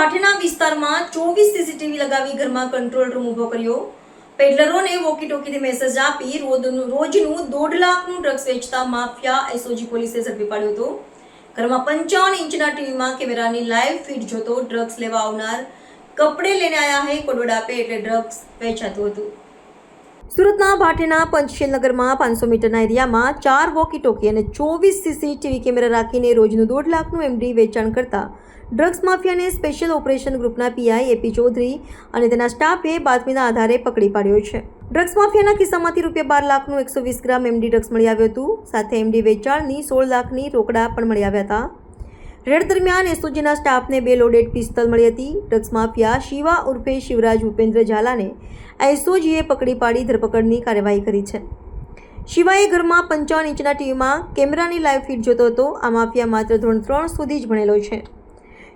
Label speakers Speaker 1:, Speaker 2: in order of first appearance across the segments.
Speaker 1: ભાટેના વિસ્તારમાં ચોવીસ સીસીટીવી લગાવી ઘરમાં કંટ્રોલ રૂમ ઊભો કર્યો. પેડલરોને વોકી ટોકીથી મેસેજ આપી રોજનું દોઢ લાખનું ડ્રગ્સ વેચતા માફિયા એસઓજી પોલીસે ઝડપી પાડ્યો હતો. ઘરમાં પંચાવન ઇંચના ટીવીમાં કેમેરાની લાઈવ ફીડ જોતો ડ્રગ્સ લેવા આવનાર. કપડે લઈને આયા હે, કોડોડા પે એટલે ડ્રગ્સ વેચાતું હતું. સુરતના ભાટેના પંચશીલનગરમાં પાંચસો મીટરના એરિયામાં ચાર વોકી ટોકી અને ચોવીસ સીસીટીવી કેમેરા રાખીને રોજનું દોઢ લાખનું એમડી વેચાણ કરતા ડ્રગ્સ માફિયાને સ્પેશિયલ ઓપરેશન ગ્રુપના પીઆઈ એપી ચૌધરી અને તેના સ્ટાફે બાતમીના આધારે પકડી પાડ્યો છે. ડ્રગ્સ માફિયાના કિસ્સામાંથી રૂપિયા બાર લાખનું એકસો વીસ ગ્રામ એમડી ડ્રગ્સ મળી આવ્યું હતું. સાથે એમડી વેચાણની સોળ લાખની રોકડા પણ મળી આવ્યા હતા. રેડ દરમિયાન એસઓજીના સ્ટાફને બે લોડેડ પિસ્તલ મળી હતી. ડ્રગ્સ માફિયા શિવા ઉર્ફે શિવરાજ ભૂપેન્દ્ર ઝાલાને એસઓજીએ પકડી પાડી ધરપકડની કાર્યવાહી કરી છે. શિવાએ ઘરમાં પંચાવન ઇંચના ટીવીમાં કેમેરાની લાઈવ ફીડ જોતો હતો. આ માફિયા માત્ર ધોરણ ત્રણ સુધી જ ભણેલો છે.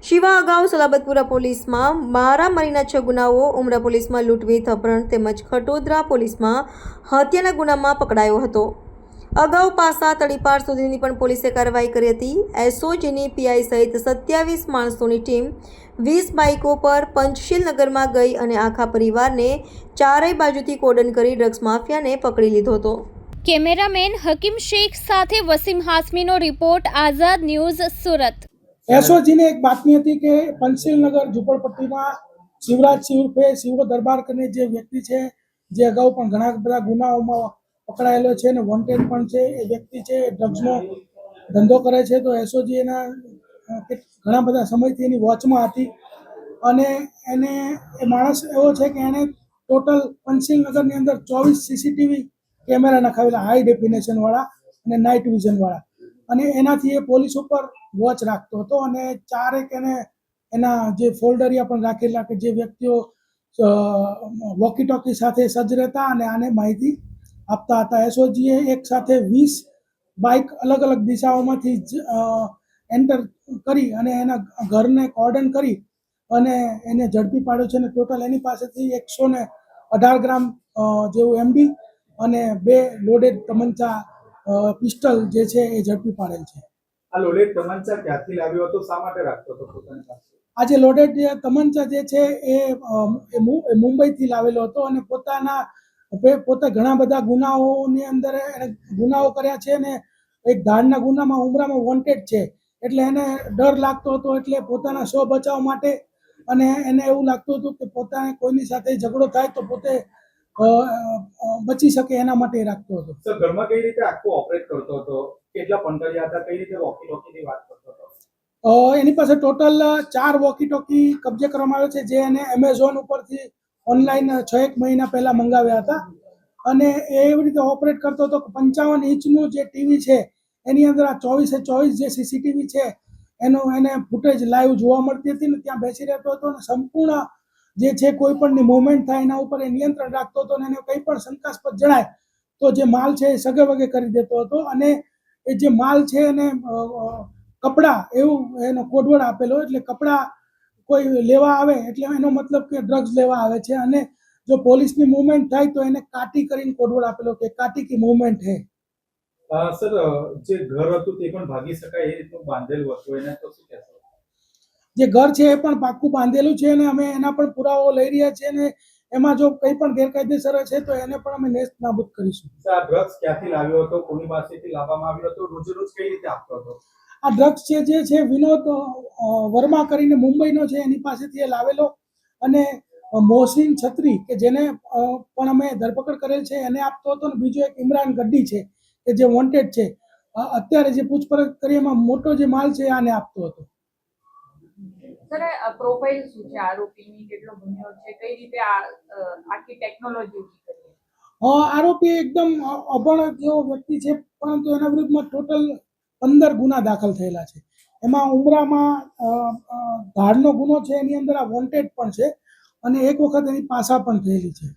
Speaker 1: શિવા અગાઉ સલાબતપુરા પોલીસમાં મારામારીના છ ગુનાઓ, ઉમરા પોલીસમાં લૂંટવી અપહરણ તેમજ ખટોદરા પોલીસમાં હત્યાના ગુનામાં પકડાયો હતો. અગાઉ પાસા તળીપાર સુધીની પણ પોલીસે કાર્યવાહી કરી હતી. એસઓજીની પીઆઈ સહિત સત્યાવીસ માણસોની ટીમ વીસ બાઇકો પર પંચશીલ નગરમાં ગઈ અને આખા પરિવારને ચારેય બાજુથી કોડન કરી ડ્રગ્સ માફિયાને પકડી લીધો હતો.
Speaker 2: કેમેરામેન હકીમ શેખ સાથે વસીમ હાસમીનો રિપોર્ટ આઝાદ ન્યૂઝ સુરત.
Speaker 3: એસઓજીને એક બાતમી હતી કે પંચશીલનગર ઝુંપડપટ્ટીમાં શિવરાજ સિંહ ઉર્ફે શિવો દરબાર કરીને જે વ્યક્તિ છે જે અગાઉ પણ ઘણા બધા ગુનાઓમાં પકડાયેલો છે અને વોન્ટેડ પણ છે, એ વ્યક્તિ છે ડ્રગ્સનો ધંધો કરે છે, તો એસઓજી એના ઘણા બધા સમયથી એની વોચમાં હતી. અને એને, એ માણસ એવો છે કે એણે ટોટલ પંચશીલનગરની અંદર ચોવીસ સીસીટીવી કેમેરા નખાવેલા હાઈ ડેફિનેશન વાળા અને નાઇટ વિઝન વાળા. અને એનાથી એ પોલીસ ઉપર વોચ રાખતો હતો અને ચારેક એને, એના જે ફોલ્ડરિયા પણ રાખેલા કે જે વ્યક્તિઓ વોકી ટોકી સાથે સજ્જ રહેતા અને આને માહિતી આપતા હતા. એસઓજીએ એક સાથે વીસ બાઇક અલગ અલગ દિશાઓમાંથી એન્ટર કરી અને એના ઘરને કોર્ડન કરી અને એને ઝડપી પાડ્યો છે અને ટોટલ એની પાસેથી એકસો ને અઢાર ગ્રામ જેવું એમડી અને બે લોડેડ તમંચા પિસ્ટલ જે છે એ ઝડપી પાડેલ છે.
Speaker 4: આ લોડેડ તમંચા ક્યાંથી લાવ્યો હતો? શા માટે રાખતો હતો પોતાની પાસે?
Speaker 3: આ જે લોડેડ તમંચા જે છે એ મુંબઈથી લાવેલો હતો અને પોતાના પોતે ઘણા બધા ગુનાઓની અંદર એને ગુનાઓ કર્યા છે અને એક ધાડના ગુનામાં ઉમરામાં વોન્ટેડ છે. એટલે એને ડર લાગતો હતો એટલે પોતાના સ્વ બચાવ માટે અને એને એવું લાગતું હતું કે પોતાને કોઈની સાથે ઝઘડો થાય તો પોતે બચી શકે એના માટે રાખતો હતો.
Speaker 4: સર ઘરમાં કઈ રીતે આખો ઓપરેટ કરતો હતો? કેટલા પંટરિયા હતા? કઈ રીતે વોકી ટોકીની વાત કરતો હતો?
Speaker 3: એની પાસે ટોટલ ચાર વોકી ટોકી કબજે કરવામાં આવ્યો છે જે એને એમેઝોન ઉપરથી ઓનલાઈન છ એક મહિના પહેલા મંગાવ્યા હતા. અને એ એવી રીતે ઓપરેટ કરતો હતો પંચાવન ઇંચનું જે ટીવી છે, એની અંદર આ ચોવીસે ચોવીસ જે સીસીટીવી છે, એનું એને ફૂટેજ લાઈવ જોવા મળતી હતી ને ત્યાં બેસી રહેતો હતો અને સંપૂર્ણ જે છે કોઈ પણની મુવમેન્ટ થાય એના ઉપર એ નિયંત્રણ રાખતો હતો અને એને કંઈ પણ શંકાસ્પદ જણાય, તો જે માલ છે એ સગે વગે કરી દેતો હતો. અને એ જે માલ છે એને કપડાં એવું એનો કોડવર્ડ આપેલો એટલે કપડાં કોઈ લેવા આવે એટલે એનો મતલબ કે ડ્રગ્સ લેવા આવે છે અને જો પોલીસની મુવમેન્ટ થાય તો એને કાટી કરીને કોડવડ આપેલો કે કાટી કી મુવમેન્ટ હે.
Speaker 4: સર જે ઘર હતું તે પણ ભાગી શકાય એ રીતનું બાંધેલું હતું. એને તો શું કહેશો?
Speaker 3: જે ઘર છે એ પણ પાક્કું બાંધેલું છે અને અમે એના પણ પુરાવો લઈ રહ્યા છીએ અને એમાં જો કંઈ પણ ગેરકાયદેસર છે તો એને પણ અમે નેસ્ત નાબૂદ કરીશું.
Speaker 4: આ ડ્રગ્સ ક્યાંથી લાવ્યો હતો? કોની પાસેથી લાવવામાં આવ્યો હતો? રોજ રોજ કઈ રીતે આપતો હતો?
Speaker 3: આ ડ્રગ્સ છે જે છે વિનોદ વર્મા કરીને મુંબઈનો છે એની પાસેથી એ લાવેલો. અને મોહસિન છત્રી કે જેને પણ અમે ધરપકડ કરેલ છે એને આપતો હતો ને બીજો એક ઇમરાન ગડ્ડી છે કે જે વોન્ટેડ છે. અત્યારે જે પૂછપરછ કરી એમાં મોટો જે માલ છે આને આપતો હતો.
Speaker 5: પ્રોફાઇલ શું છે? આરોપીની કેટલો ભણ્યો છે? કઈ રીતે આખી ટેકનોલોજી
Speaker 3: આરોપી એકદમ અભણ જેવો વ્યક્તિ છે પરંતુ એના વિરુદ્ધમાં ટોટલ પંદર ગુના દાખલ થયેલા છે. એમાં ઉમરામાં ધાડનો ગુનો છે, એની અંદર આ વોન્ટેડ પણ છે અને એક વખત એની પાસા પણ થયેલી છે.